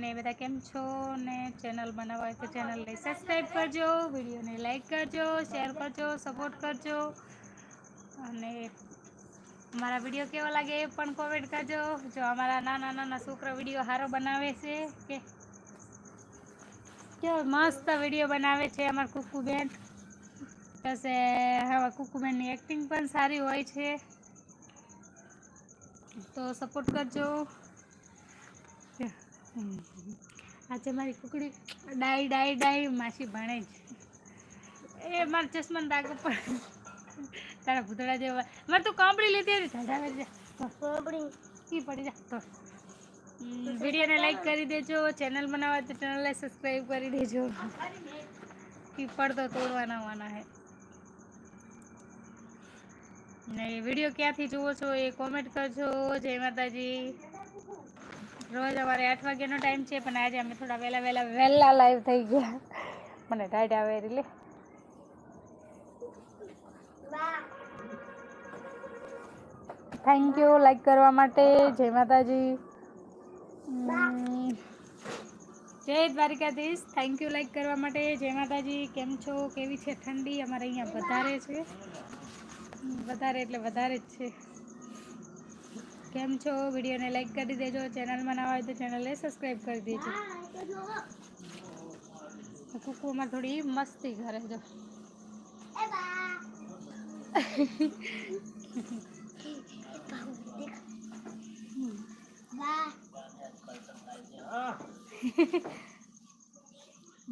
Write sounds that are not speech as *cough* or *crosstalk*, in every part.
ને બધા કેમ છો? ને ચેનલ બનાવવા હોય તો ચેનલને સબસ્ક્રાઈબ કરજો વિડીયોને લાઈક કરજો શેર કરજો સપોર્ટ કરજો. અને અમારા વીડિયો કેવો લાગે એ પણ કોમેન્ટ કરજો. જો અમારા નાના નાના છોકરા વીડિયો સારો બનાવે છે કે? કેવો મસ્ત વીડિયો બનાવે છે અમારા કુકુબેન. પછી હવે કુકુબેનની એક્ટિંગ પણ સારી હોય છે. તો સપોર્ટ કરજો. આજે મારી કુકડી ડાય ડાય ડાય માસી ભણે જ એ મારા ચશ્મા દાગ ઉપર તારા ભૂતળા જેવા. મારે તું કાંપડી લીધી હતી. ઢાઢા જા ઈ પડી જા તો. વિડીયોને લાઈક કરી દેજો ચેનલ બનાવવા તો ચેનલને સબસ્ક્રાઈબ કરી દેજો. ઈ પડતો તોડવાના વાના હે. ને વીડિયો ક્યાંથી જુઓ છો એ કોમેન્ટ કરજો. જય માતાજી. રોજ અમારે આઠ વાગ્યાનો ટાઈમ છે, પણ આજે અમે થોડા વહેલા વહેલા વહેલા લાઈવ થઈ ગયા. મને ટાઈટ આવે એટલે થેન્ક યુ લાઈક કરવા માટે. જય માતાજી. જય દ્વારિકાધીશ. થેન્ક યુ લાઈક કરવા માટે. જય માતાજી, કેમ છો? કેવી છે ઠંડી? અમારે અહીંયા વધારે છે. વધારે એટલે વધારે જ છે. કેમ છો? વિડીયોને લાઈક કરી દેજો. ચેનલમાં ના હોય તો ચેનલને સબસ્ક્રાઈબ કરી દેજો. કુકુમાં થોડી મસ્તી કરે જો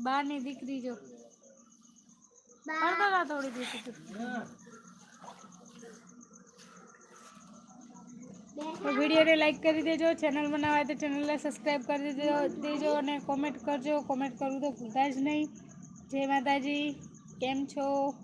બાની દીકરી જો. થોડી દીકરી વિડીયોને લાઇક કરી દેજો, ચેનલ બનાવાય તો ચેનલને સબસ્ક્રાઈબ કરી દેજો દેજો અને કોમેન્ટ કરજો. કોમેન્ટ કરવું તો ભૂલતા જ નહીં. જય માતાજી. કેમ છો?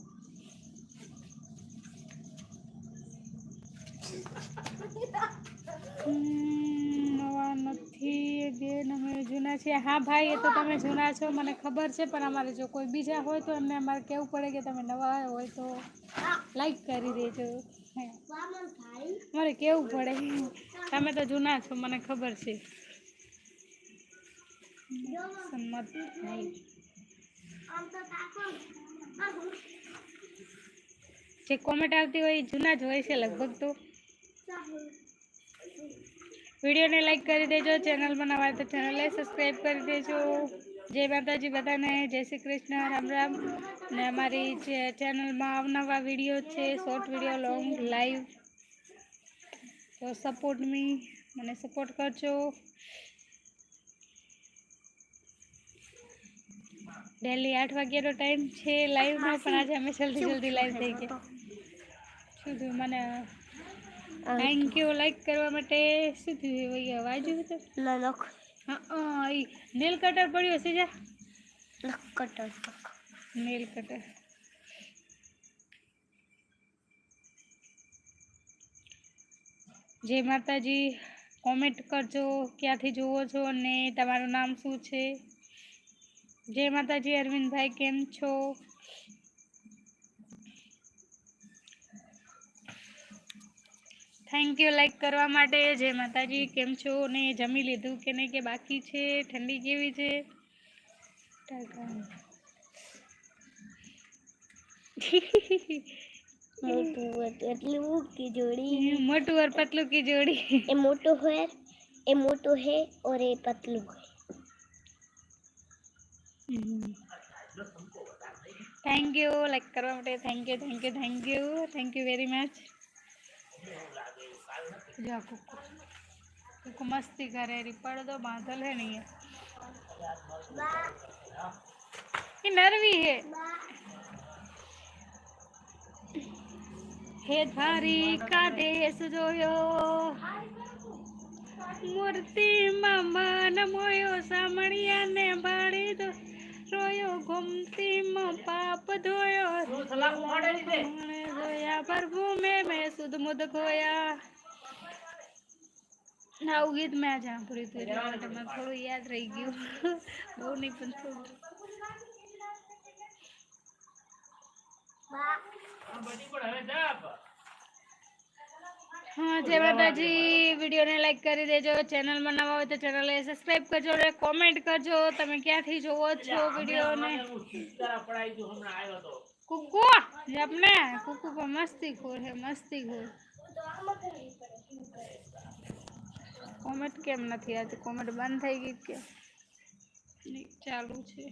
નવા નથી બેન અમે જૂના છીએ. હા ભાઈ, એ તો તમે જૂના છો, મને ખબર છે, પણ અમારે જો કોઈ બીજા હોય તો એમને અમારે કહેવું પડે કે તમે નવા હોય તો લાઈક કરી દેજો. મારે કેવું પડે? તમે તો જૂના છો, મને ખબર છે. સંમત જે કોમેન્ટ આવતી હોય એ જૂના જ હોય છે લગભગ તો. વિડીયોને લાઈક કરી દેજો ચેનલ બનાવવા તો ચેનલને સબસ્ક્રાઈબ કરી દેજો. જય માતાજી બધાને જય શ્રી કૃષ્ણ રામ રામ ને અમારી જે ચેનલમાં અવનવા વીડિયો છે શોર્ટ વીડિયો લોંગ લાઈવ તો સપોર્ટ મી મને સપોર્ટ કરજો. ડેલી આઠ વાગ્યાનો ટાઈમ છે લાઈવનો પણ આજે અમે જલ્દી જલ્દી લાઈવ થઈ ગયા. શું થયું મને? થેન્ક યુ લાઈક કરવા માટે શું થયું? એ અવાજ હતો હા નેલ કટર પડ્યો છે જા. કટર નેલ કટર જય માતાજી કોમેન્ટ કરજો ક્યાંથી જુઓ છો અને તમારું નામ શું છે? જય માતાજી અરવિંદભાઈ કેમ છો? થેન્ક યુ લાઈક કરવા માટે જય માતાજી કેમ છો ને જમી લીધું કે નહીં કે બાકી છે ઠંડી કેવી છે એટલું की जोड़ी મોટું और पतलू की जोड़ी ये मोटो है ये मोटो है और ये पतलू है થેન્ક યુ લાઈક કરવા માટે thank you thank you thank you thank you very much જો કુકુ કુકુ મસ્તી કરે રી પડદો બાંધલ હે નહીં ये नरवी है હે દ્વારિકા દેશ જોયો મૂર્તિ મન મોયો સામણિયા ને બાળી દો રોયો ગોમતી માં પાપ ધોયો મને જોયા પ્રભુ મેં મેં સુધ મુદ ખોયા આવું ગીત મેં આજે સાંભળ્યું હતું એટલા માટે મને થોડું યાદ રહી ગયું બહુ નહીં પણ થોડું હા જય માતાજી વિડીયોને લાઈક કરી દેજો ચેનલમાં નવા હોય તો ચેનલને સબસ્ક્રાઇબ કરજો અને કોમેન્ટ કરજો તમે ક્યાંથી જોવો છો વિડીયોને કુકુ જપને કુકુ પણ મસ્તી ખોર હે મસ્તી ખોર કોમેન્ટ કેમ નથી આવતી? કોમેન્ટ બંધ થઈ ગઈ કે? ચાલુ છે.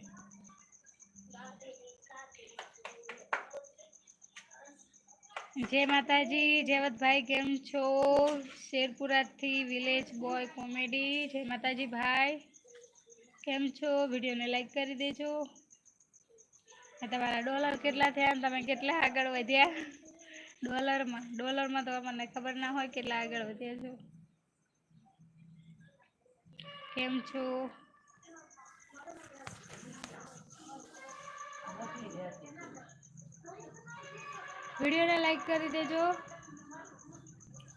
જય માતાજી જયવતભાઈ કેમ છો? શેરપુરાથી વિલેજ બોય કોમેડી. જય માતાજી ભાઈ કેમ છો? વિડીયોને લાઈક કરી દેજો. તમારા ડોલર કેટલા થયા તમે કેટલા આગળ વધ્યા? ડોલરમાં ડોલરમાં તો આપણને ખબર ના હોય કેટલા આગળ વધ્યા છો. કેમ છો? વિડીયોને લાઈક કરી દેજો.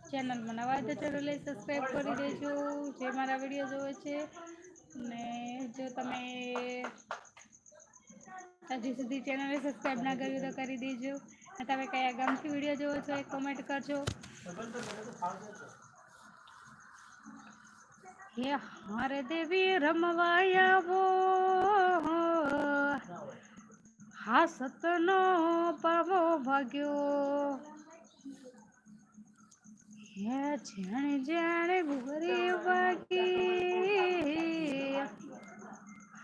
ચેનલમાં નવા હોય તો ચેનલને સબસ્ક્રાઈબ કરી દેજો, જે મારા વીડિયો જોવે છે. અને જો તમે હજી સુધી ચેનલને સબસ્ક્રાઈબ ના કર્યું તો કરી દેજો. તમે કયા ગામથી વીડિયો જોવો છો એ કોમેન્ટ કરજો. હે હારે દેવી રમવાયાવો હા. સતનો પાવો ભાગ્યો. હે જાણે જાણે ભૂરી વાગી,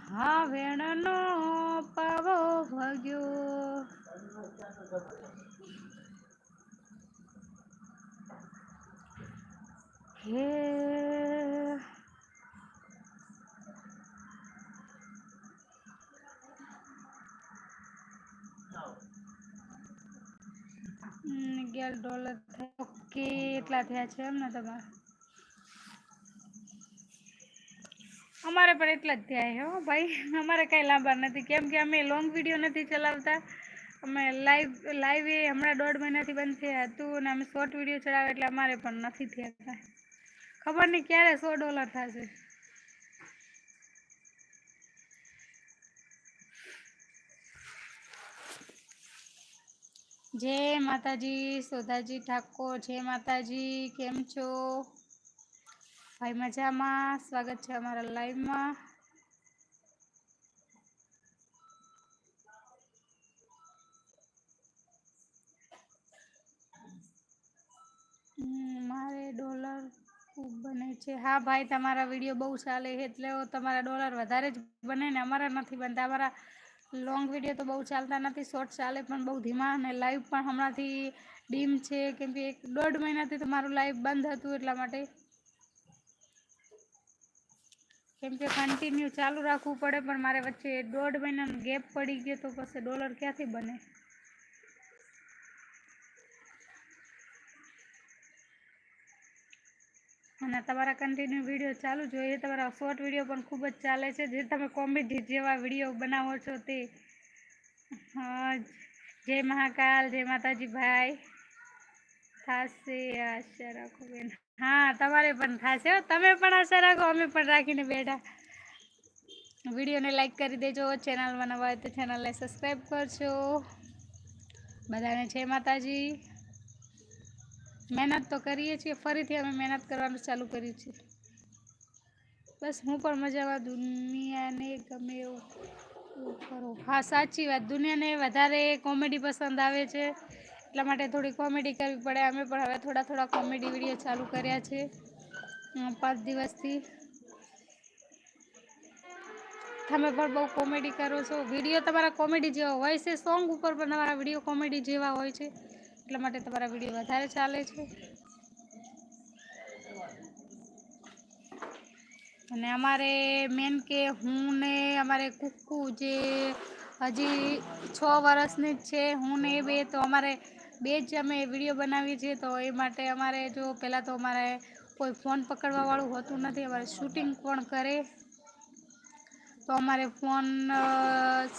હા વેણનો પાવો ભાગ્યો. હમ, ડોલર ઓકે થયા છે એમ ને તમારે અમારે પણ એટલા જ થયા હો ભાઈ. અમારે કાંઈ લાંબા નથી. કેમ કે અમે લોંગ વીડિયો નથી ચલાવતા. અમે લાઈવ લાઈવ એ હમણાં દોઢ મહિનાથી બંધ થયા હતું અને અમે શોર્ટ વીડિયો ચલાવે એટલે અમારે પણ નથી થયા ખબર નહીં ક્યારે સો ડોલર થશે. જય માતાજી સોધાજી ઠાકોર, જય માતાજી, કેમ છો? ભાઈ મજામાં? સ્વાગત છે અમારા લાઈવમાં. મારે ડોલર ખૂબ બને છે. હા ભાઈ, તમારા વીડિયો બહુ ચાલે એટલે તમારા ડોલર વધારે જ બને ને અમારા નથી બનતા. અમારા લોંગ વીડિયો તો બહુ ચાલતા નથી શોર્ટ ચાલે પણ બહુ ધીમા અને લાઈવ પણ હમણાંથી ડીમ છે, કેમ કે એક દોઢ મહિનાથી તો મારું લાઈવ બંધ હતું એટલા માટે. કેમ કે કન્ટિન્યુ ચાલુ રાખવું પડે પણ મારે વચ્ચે દોઢ મહિનાનો ગેપ પડી ગયો તો પછી ડોલર ક્યાંથી બને? અને તમારા કન્ટિન્યુ વીડિયો ચાલુ જોઈએ. તમારા શોર્ટ વીડિયો પણ ખૂબ જ ચાલે છે. જે તમે કોમેડી જેવા વીડિયો બનાવો છો તે. જય મહાકાલ, જય માતાજી ભાઈ થશે આશા રાખો બેન. હા, તમારે પણ થશે. તમે પણ આશા રાખો, અમે પણ રાખીને બેઠા. વિડીયોને લાઈક કરી દેજો. ચેનલમાં નવા હોય તો ચેનલને સબસ્ક્રાઈબ કરજો. બધાને જય માતાજી. મહેનત તો કરીએ છીએ, ફરીથી અમે મહેનત કરવાનું ચાલુ કર્યું છે. બસ હું પણ મજામાં, દુનિયાને ગમે એવું કરો હા, સાચી વાત. દુનિયાને વધારે કોમેડી પસંદ આવે છે, એટલા માટે થોડી કોમેડી કરવી પડે. અમે પણ હવે થોડા થોડા કોમેડી વીડિયો ચાલુ કર્યા છે પાંચ દિવસથી. તમે પણ બહુ કોમેડી કરો છો. વીડિયો તમારા કોમેડી જેવા હોય છે, સોંગ ઉપર પણ તમારા વીડિયો કોમેડી જેવા હોય છે. એટલા માટે તમારા વીડિયો વધારે ચાલે છે. અને અમારે મેન કે હું ને અમારે કુકુ જે હજી છ વર્ષની જ છે, હું ને એ બે, તો અમારે બે જ અમે વીડિયો બનાવીએ છીએ, તો એ માટે અમારે જો પહેલાં તો અમારે કોઈ ફોન પકડવાવાળું હોતું નથી, અમારે શૂટિંગ પણ કરે. તો અમારે ફોન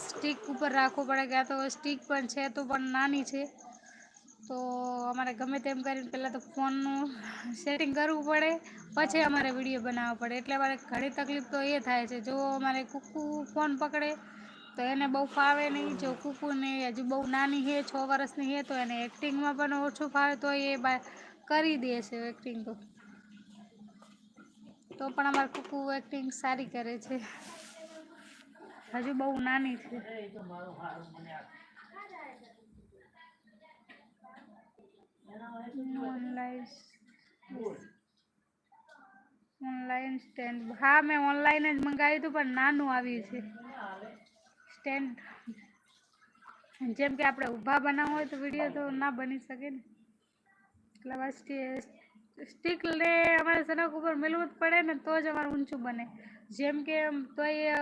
સ્ટીક ઉપર રાખવો પડે કે આ તો સ્ટીક પણ છે, તો પણ નાની છે. તો અમારે ગમે તેમ કરીને પહેલાં તો ફોનનું સેટિંગ કરવું પડે, પછી અમારે વીડિયો બનાવવો પડે. એટલે અમારે ઘણી તકલીફ તો એ થાય છે. જો અમારે કુકુ ફોન પકડે, તો એને બહુ ફાવે નહીં. જો કુકુને હજુ બહુ નાની છે, છ વર્ષની છે, તો એને એક્ટિંગમાં પણ ઓછું ફાવે, તો એ કરી દે છે એક્ટિંગ તો. તો પણ અમારે કુકુ એક્ટિંગ સારી કરે છે. હજુ બહુ નાની છે. ઓનલાઈન સ્ટેન્ડ હા, મેં ઓનલાઈન જ મંગાવ્યું હતું, પણ નાનું આવ્યું છે. સ્ટેન્ડ જેમ કે આપણે ઊભા બનાવવું હોય તો વીડિયો તો ના બની શકે ને. એટલે બસ સ્ટીક લે અમારે સનક ઉપર મેળવું જ પડે ને, તો જ અમારું ઊંચું બને. જેમ કે તોય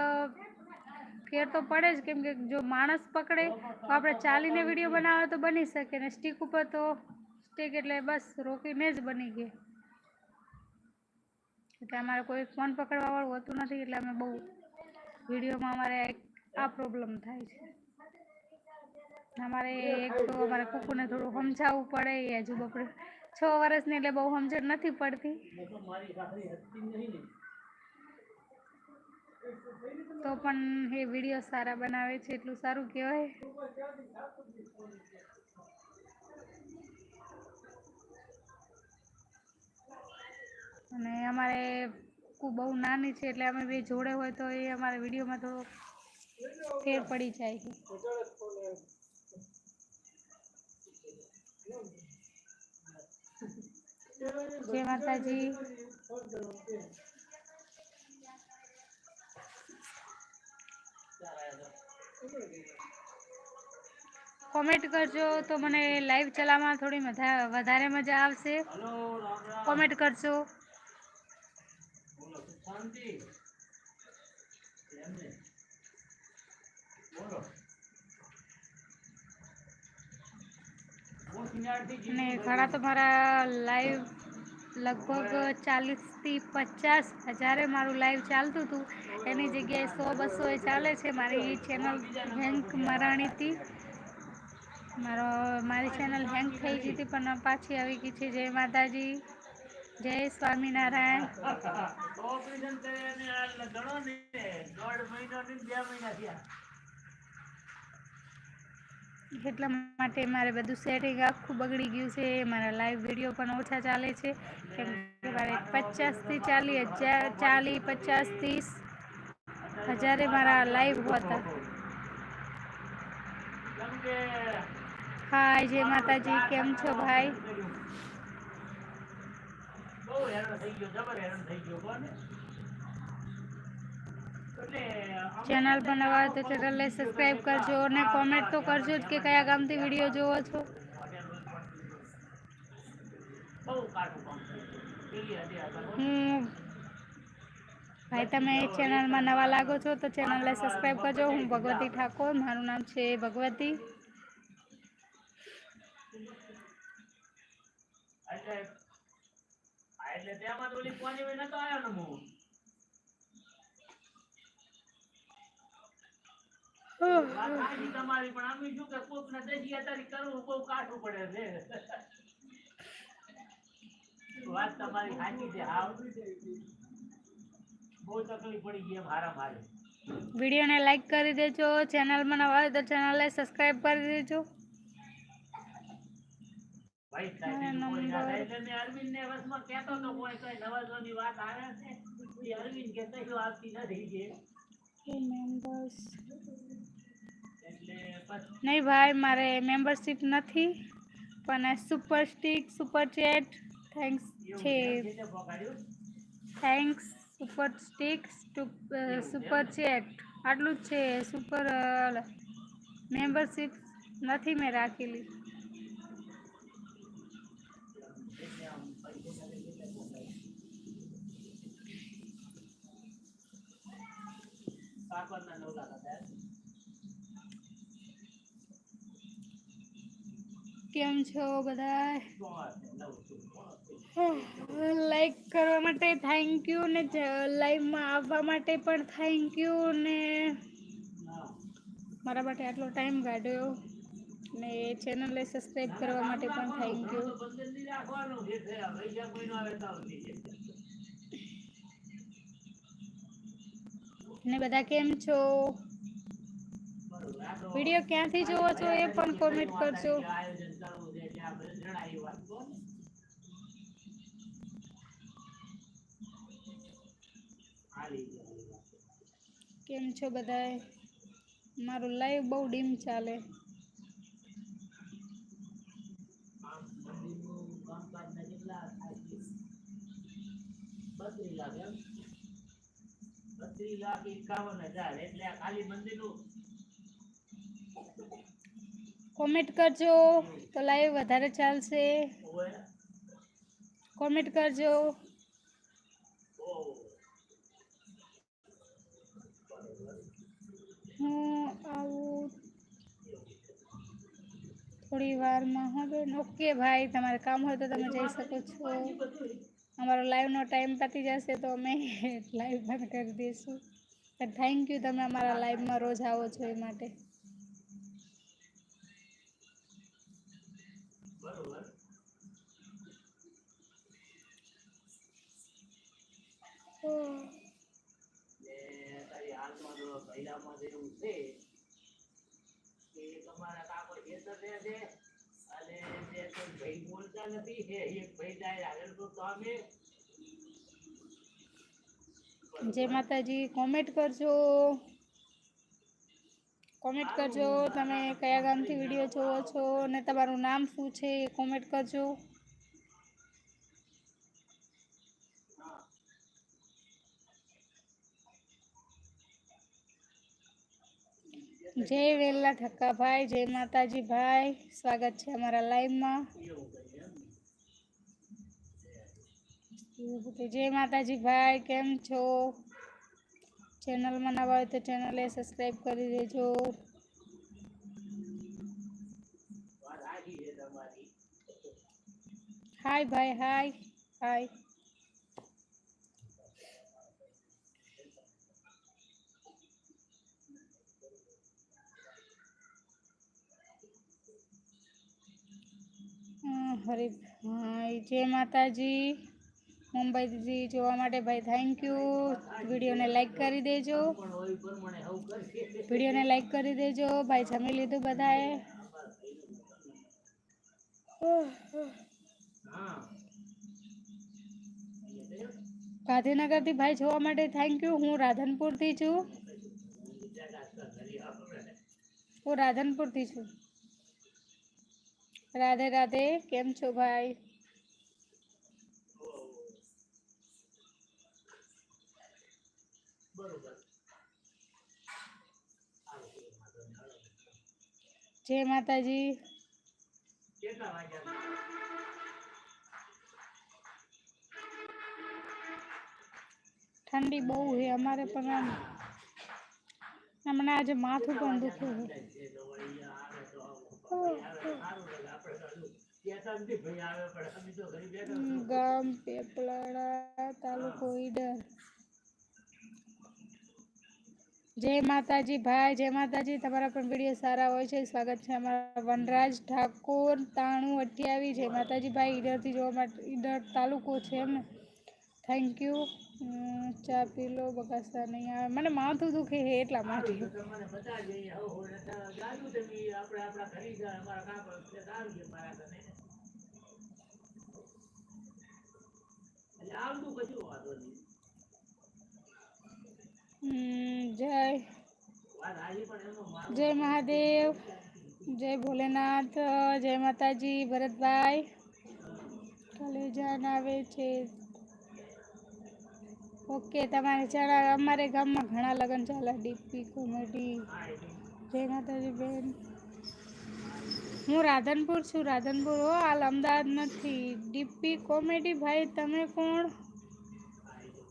ફેર તો પડે જ, કેમ કે જો માણસ પકડે, તો આપણે ચાલીને વીડિયો બનાવે તો બની શકે ને. સ્ટીક ઉપર તો સ્ટીક એટલે બસ રોકીને જ બની ગઈ. એટલે અમારે કોઈ ફોન પકડવા વાળું હોતું નથી, એટલે અમે બહુ વિડીયોમાં અમારે આ પ્રોબ્લેમ થાય છે. અમારે એક તો અમારે કુકુને થોડું સમજાવવું પડે એ હજુ બપોરે છ વર્ષની એટલે બહુ સમજણ નથી પડતી. તો પણ એ વીડિયો સારા બનાવે છે, એટલું સારું કહેવાય. અને અમારે બહુ નાની છે એટલે અમે બે જોડે હોય તો એ અમારા વિડીયોમાં થોડો ફેર પડી જાય છે. જય માતાજી. કોમેન્ટ કરજો તો મને લાઈવ ચલાવવામાં થોડી વધારે મજા આવશે. કોમેન્ટ કરજો. અને ઘણા તો મારા લાઈવ લગભગ ચાલીસથી પચાસ હજારે મારું લાઈવ ચાલતું હતું. એની જગ્યાએ સો બસો એ ચાલે છે. મારી ચેનલ હેંગ મરાણીથી મારો મારી ચેનલ હેંગ થઈ ગઈ હતી પણ પાછી આવી ગઈ છે. જય માતાજી. જય સ્વામિનારાયણ. *laughs* ઓપરેશન કરીને આ ગણો ને દોઢ મહિનો ને બે મહિના થયા. એટલા માટે મારે બધું સેટિંગ આખું બગડી ગયું છે મારા લાઈવ વીડિયો પણ ઓછા ચાલે છે. કેમ કે મારે પચાસથી ચાલી હજાર ચાલી પચાસ ત્રીસ હજારે મારા લાઈવ હતા. હા હાય જય માતાજી. કેમ છો ભાઈ? બહુ હેરાન થઈ ગયો જબર હેરાન થઈ ગયો કોને ચેનલ પર નવા તો ચેનલને સબસ્ક્રાઈબ કરજો અને કોમેન્ટ તો કરજો જ કે કયા ગામથી વીડિયો જોવો છો. બહુ કાઠું કામ છે. હતી આ હું ભાઈ તમે ચેનલમાં નવા લાગો છો તો ચેનલને સબસ્ક્રાઈબ કરજો. હું ભગવતી ઠાકોર મારું નામ છે ભગવતી. એટલે તેમાં તો ઓલી કોની હોય નતો આવ્યો ને હું વાત સાચી તમારી પણ આમ શું કે કોક ને દજી અતારી કરવું બહુ કાઢવું પડે છે. વાત તમારી સાચી છે બહુ તકલીફ પડી ગઈ મારા મારે. વિડીયોને લાઈક કરી દેજો ચેનલમાં નવા હોય તો ચેનલને સબસ્ક્રાઈબ કરી દેજો. ભાઈ મારા સાહેબ કોઈ ના નંબર. થાય એટલે મેં અરવિંદ ને વચમાં કહેતો તો કોઈ કઈ નવાજોની વાત આવે છે એ અરવિંદ કે કશું આવતી નથી કે મેમ્બર્સ એટલે બસ નહીં ભાઈ મારે મેમ્બરશિપ નથી પણ super stick super chat thanks છે એવું છે. તે પકડ્યું thanks super stick super chat આટલું જ છે સુપર મેમ્બરશિપ નથી મેં રાખેલી. કેમ છો બધા લાઈક *sighs* કરવા માટે થેન્ક યુ ને લાઈવમાં આવવા માટે પણ થેન્ક યુ ને. મારા માટે આટલો ટાઈમ કાઢ્યો ને ચેનલને સબસ્ક્રાઈબ કરવા માટે પણ થેન્ક યુ ને બધા કેમ છો વિડીયો ક્યાંથી જોવો છો એ પણ કોમેન્ટ કરજો કેમ છો બધાએ મારું લાઈવ બહુ ડીમ ચાલે બત્રીસ લાગે એમ બત્રીસ લાખ એકાવન હજાર. એટલે આ ખાલી મંદિરનું કોમેન્ટ કરજો તો લાઈવ વધારે ચાલશે. કોમેન્ટ કરજો. હું આવું થોડી વારમાં. હા બેન ઓકે ભાઈ તમારે કામ હોય તો તમે જઈ શકો છો. અમારો લાઈવનો ટાઈમ પતી જશે તો અમે *laughs* લાઈવ બંધ કરી દઈશું. થેન્ક યુ તમે અમારા લાઈવમાં રોજ આવો છો એ માટે. તમારા કાકો ખેતર છે ભાઈ નથી હે એક પૈડા આગળ તો તમે જય માતાજી કોમેન્ટ કરજો. કોમેન્ટ કરજો, તમે કયા ગામથી વીડિયો જોવો છો અને તમારું નામ શું છે એ કોમેન્ટ કરજો. જય વેલા ઠક્કાભાઈ, જય માતાજી ભાઈ સ્વાગત છે અમારા લાઈવમાં જય માતાજી ભાઈ કેમ છો? ચેનલમાં નવા હોય તો ચેનલે સબસ્ક્રાઈબ કરી દેજો. હાય ભાઈ, હાય હાય. હરે ભાઈ જય માતાજી. મુંબઈથી જોવા માટે ભાઈ થેન્ક યુ વિડીયોને લાઈક કરી દેજો. વિડીયોને લાઈક કરી દેજો. ભાઈ, જમી લીધું બધાએ? ગાંધીનગરથી ભાઈ જોવા માટે થેન્ક યુ હું રાધનપુરથી છું. હું રાધનપુરથી છું. રાધે રાધે, કેમ છો ભાઈ? બરોબર જય માતાજી કેટલા વાગ્યા ઠંડી બહુ છે અમારે પણ આમ હમણાં આજે માથું પણ દુખે છે છે તો વળી આવે તો આવો. સારું લાગે આપણે તો કહેતા નથી ભાઈ આવે પણ અમે તો ઘરે બેઠા હમ, ગામ પેપલાડા તાલુકો ઈડર જય માતાજી ભાઈ, જય માતાજી. તમારા પણ વીડિયો સારા હોય છે. સ્વાગત છે અમારા વનરાજ ઠાકોર તાણું અઠ્યાવીસ જય માતાજી ભાઈ, ઈડરથી જોવા માટે ઈડર તાલુકો છે એમ થેન્ક યુ ચા પી લો, બગાસા નહીં આવે. મને માથું દુખે છે એટલા માટે. આવતું કશું વાંધો નહીં. જય. જય મહાદેવ, જય ભોલેનાથ, જય માતાજી, ભરતભાઈ. કલેજાન આવે છે. ઓકે, તમારે ચાલા, અમારે ગામમાં ઘણા લગ્ન ચાલે, ડીપી, કોમેડી. જય માતાજી, બેન. હું રાધનપુર છું, રાધનપુર. હો હાલ અમદાવાદ નથી. ડીપી, કોમેડી, ભાઈ, તમે કોણ?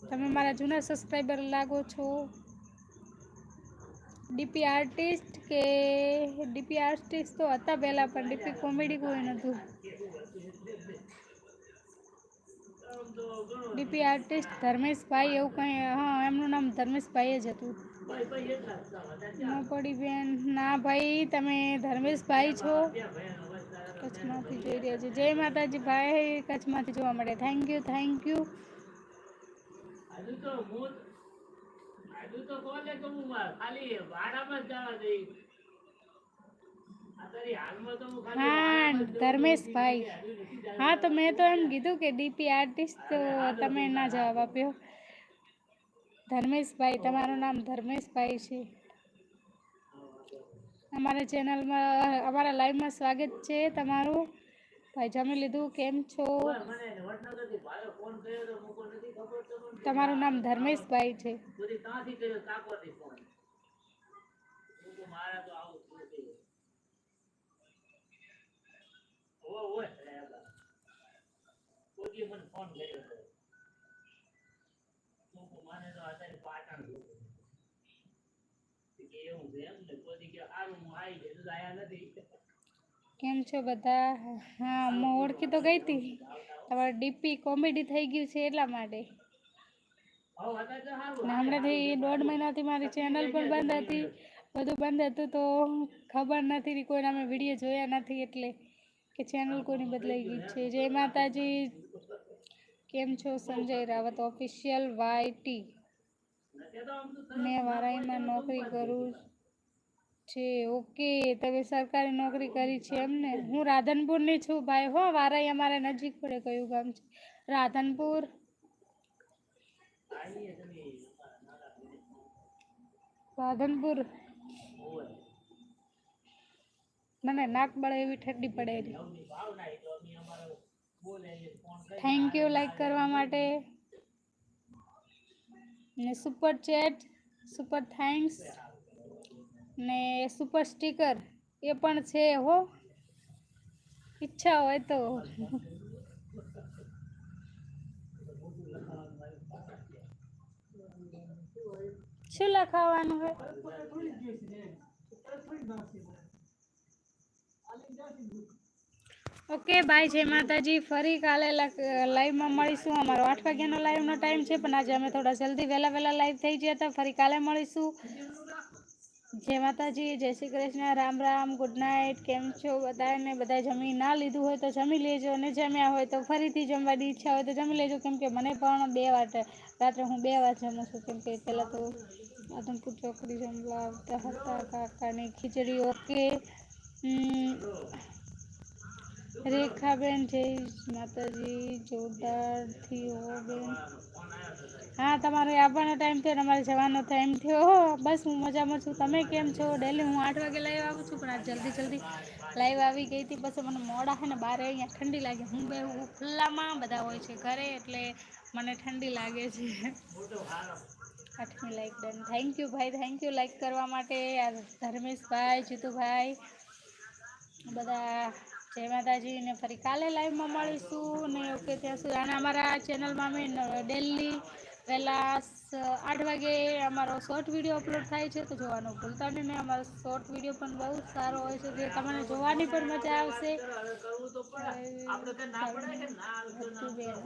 તમે મારા જૂના સબસ્ક્રાઈબર લાગો છો? ડીપી આર્ટિસ્ટ કે ડીપી આર્ટિસ્ટ તો હતા પહેલાં, પણ ડીપી કોમેડી કોઈ નહોતું ડીપી આર્ટિસ્ટ ધર્મેશભાઈ એવું કંઈ, હા, એમનું નામ ધર્મેશભાઈ જ હતું. પડી બેન. ના ભાઈ, તમે ધર્મેશભાઈ છો. કચ્છમાંથી જોઈ રહ્યા છે. જય માતાજી ભાઈ, કચ્છમાંથી જોવા મળે થેન્ક યુ થેન્ક યુ હજુ તો હું હજુ તો ખાલી જ જવા. ધર્મેશભાઈ. હા તો મેં તો એમ કીધું કે ડીપી આર્ટિસ્ટ તો તમે ના જવાબ આપ્યો. ધર્મેશભાઈ તમારું નામ ધર્મેશભાઈ છે. અમારા ચેનલમાં અમારા લાઈવમાં સ્વાગત છે તમારું. ભાઈ જમી લીધું કેમ છો મને વડનગરથી ભાઈએ ફોન કર્યો તો મૂકો નથી ખબર તમને તમારું નામ ધર્મેશભાઈ છે બધી ક્યાંથી કર્યો કાકોથી ફોન મૂકો મારે તો આવું થયું છે ઓય ઓય રહેલા. કોઈએ મને ફોન કર્યો હતો મૂકો માને તો અત્યારે પાટણ જોવું કે એવું છે એમ ને કોઈ કે સારું હું આવી ગયો તો આયા નથી કેમ છો બધા? હા, હું ઓળખી તો ગઈ હતી તમારે ડીપી કોમેડી થઈ ગયું છે એટલા માટે. હમણાંથી દોઢ મહિનાથી મારી ચેનલ પણ બંધ હતી. બધું બંધ હતું તો ખબર નથી કોઈના મેં વીડિયો જોયા નથી એટલે કે ચેનલ કોઈની બદલાઈ ગઈ છે. જય માતાજી. કેમ છો સંજય રાવત? ઓફિશિયલ આમ તો મેં વારાઈમાં નોકરી કરું છે, ઓકે. તમે સરકારી નોકરી કરી છે એમને. હું રાધનપુરની છું ભાઈ, હો. વારાઈ અમારે નજીક પડે કયું ગામ છે. રાધનપુર. રાધનપુર. મને નાક બળે એવી ઠંડી પડે થેન્ક યુ લાઈક કરવા માટે. ને સુપર ચેટ સુપર થેન્ક્સ ને સુપર સ્ટીકર એ પણ છે હો. ઈચ્છા હોય તો. શું લખાવાનું હોય? ઓકે, બાય જય માતાજી. ફરી કાલે લાઈવમાં મળીશું. અમારો આઠ વાગ્યાનો લાઈવનો ટાઈમ છે, પણ આજે અમે થોડા જલ્દી વહેલા વહેલા લાઈવ થઈ ગયા હતા. ફરી કાલે મળીશું. જય માતાજી, જય Shri Krishna. Ram Ram, good night. કેમ છો બધાને? બધા જમી ના લીધું હોય તો જમી લેજો અને જમ્યા હોય તો ફરીથી જમવાની ઈચ્છા હોય તો જમી લેજો. કેમ કે મને પણ બે વાર રાત્રે હું બે વાર જમું છું. કેમ કે પહેલાં તો આદમપુર ચોકડી જમવા આવતા હતા કાકાની ખીચડી ઓકે રેખાબેન, જય માતાજી, જોરદારથી હો બેન. હા, તમારો આવવાનો ટાઈમ થયો અમારે જવાનો ટાઈમ થયો. બસ હું મજામાં છું. તમે કેમ છો? ડેલી હું આઠ વાગે લાઈવ આવું છું, પણ આજ જલ્દી જલ્દી લાઈવ આવી ગઈ હતી. પછી મને મોડા છે ને બહાર અહીંયા ઠંડી લાગે. હું બે ખુલ્લામાં બધા હોય છે ઘરે, એટલે મને ઠંડી લાગે છે. આઠમી લાઈક ડન થેન્ક યુ ભાઈ થેન્ક યુ લાઈક કરવા માટે. આ ધર્મેશભાઈ, જીતુભાઈ, બધા જય માતાજી ને ફરી કાલે લાઈવમાં મળીશું ને ઓકે ત્યાં સુધી અને અમારા ચેનલમાં અમે ડેલી વહેલા આઠ વાગે અમારો શોર્ટ વીડિયો અપલોડ થાય છે તો જોવાનું ભૂલતા નહીં ને અમારો શોર્ટ વીડિયો પણ બહુ સારો હોય છે જે તમને જોવાની પણ મજા આવશે.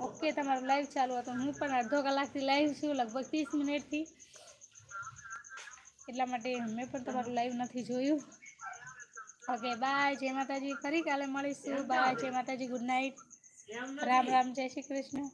ઓકે તમારું લાઈવ ચાલુ હતું. હું પણ અડધો કલાકથી લાઈવ છું લગભગ ત્રીસ મિનિટથી. એટલા માટે મેં પણ તમારું લાઈવ નથી જોયું. ઓકે બાય જય માતાજી ફરી કાલે મળીશું. બાય જય માતાજી ગુડ નાઇટ રામ રામ. જય શ્રી કૃષ્ણ.